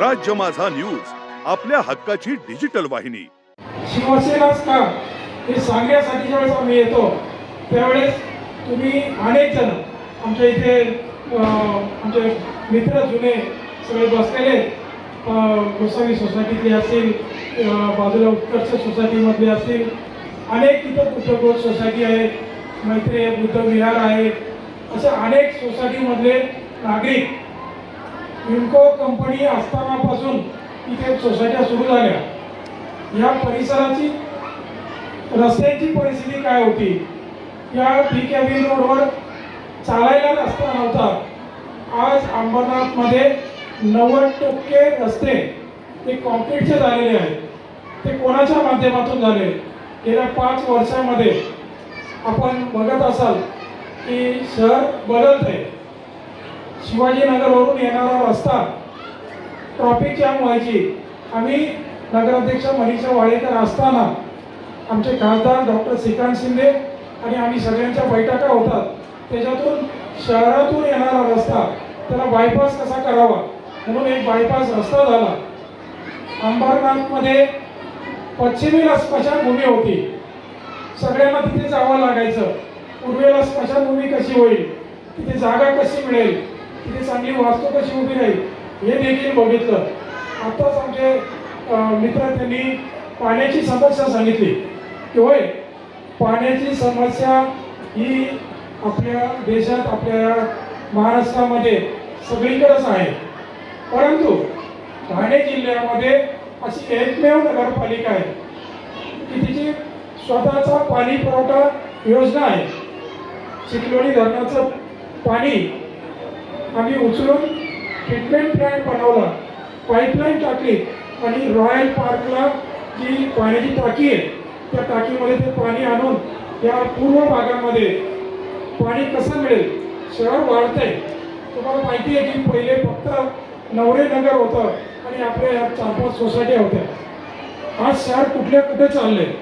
राज्य माझा न्यूज आपल्या हक्काची डिजिटल वाहिनी. शिवसेनाच का? हे सांगण्यासाठी ज्यावेळेस आम्ही येतो त्यावेळेस तुम्ही अनेक जण आमच्या इथे आमचे मित्र जुने सगळे बसलेले गोसावी सोसायटीतले असतील बाजूला उत्कर्ष सोसायटीमधले असतील अनेक तिथं बुद्धगोड सोसायटी आहे मैत्री आहे बुद्ध विहार आहे अशा अनेक सोसायटीमधले नागरिक विमको कंपनी असतानापासून इथे सोसायट्या सुरू झाल्या. या परिसराची रस्त्याची परिस्थिती काय होती? या पी कॅबिन रोडवर चालायला रस्ता नव्हता. आज अंबरनाथमध्ये नव्वद टक्के रस्ते ते कॉन्क्रीटचे झालेले आहेत. ते कोणाच्या माध्यमातून झाले? गेल्या पाच वर्षामध्ये आपण बघत असाल की शहर बदलत आहे शिवाजीनगरवरून येणारा रस्ता ट्रॉफिक जॅम व्हायची. आम्ही नगराध्यक्ष मनीषा वाडेकर असताना आमचे खासदार डॉक्टर श्रीकांत शिंदे आणि आम्ही सगळ्यांच्या बैठका होतात. त्याच्यातून शहरातून येणारा रस्ता त्याला बायपास कसा करावा? म्हणून एक बायपास रस्ता झाला. अंबरनाथमध्ये पश्चिमेला स्मशानभूमी होती. सगळ्यांना तिथे जावं लागायचं. पूर्वेला स्मशानभूमी कशी होईल? तिथे जागा कशी मिळेल? तिथे चांगली वास्तू कशी उभी राहील. हे देखील बघितलं. आताच आमचे मित्र त्यांनी पाण्याची समस्या सांगितली. की होय पाण्याची समस्या ही आपल्या देशात आपल्या महाराष्ट्रामध्ये सगळीकडेच आहे. परंतु ठाणे जिल्ह्यामध्ये अशी एकमेव नगरपालिका आहे की तिची स्वतःचा पाणी पुरवठा योजना आहे. चिखलोणी धरणाचं पाणी आम्ही उचलून ट्रीटमेंट प्लॅन्ट बनवला. पाईपलाईन टाकली आणि रॉयल पार्कला जी पाण्याची टाकी आहे त्या टाकीमध्ये ते पाणी आणून या पूर्व भागामध्ये पाणी कसं मिळेल शहर वाढतंय. तुम्हाला माहिती आहे की पहिले फक्त नवरे नगर होतं आणि आपल्या या चार पाच सोसायट्या होत्या. आज शहर कुठल्या कुठे चाललंय?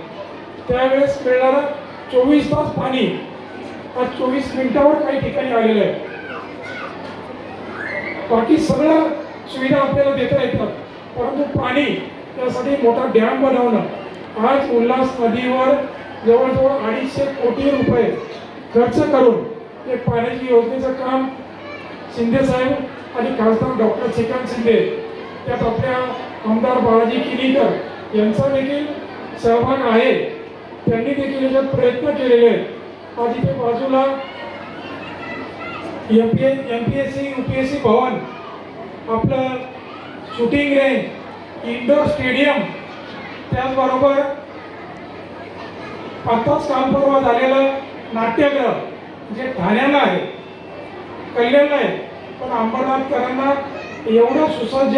त्यावेळेस मिळणारं चोवीस तास पाणी आज चोवीस मिनिटावर काही ठिकाणी आलेलं आहे. बाकी सगळ्या सुविधा आपल्याला देता येतात. परंतु पाणी त्यासाठी मोठा डॅम बनवणं. आज उल्हास नदीवर जवळजवळ अडीचशे कोटी रुपये खर्च करून ते पाण्याची योजनेचं काम शिंदे साहेब आणि खासदार डॉक्टर श्रीकांत शिंदे त्यात आपल्या आमदार बाळाजी किनीकर यांचा देखील सहभाग आहे. त्यांनी देखील याच्यात प्रयत्न केलेले आहेत. आज इथे बाजूला M P M P S C U P S C भवन आपलं शूटिंग रेंज इंडोर स्टेडियम त्याचबरोबर आत्ताच काम परवा झालेलं नाट्यगृह जे ठाण्याला आहे कल्याणला आहे. पण अंबरनाथकरांना एवढं सुसज्ज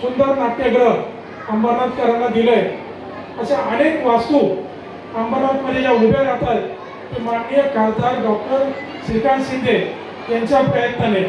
सुंदर नाट्यगृह अंबरनाथकरांना दिलंय. अशा अनेक वास्तू अंबरनाथमध्ये ज्या उभ्या राहतात ते माननीय खासदार डॉक्टर श्रीकांत शिंदे यांच्या प्रयत्नाने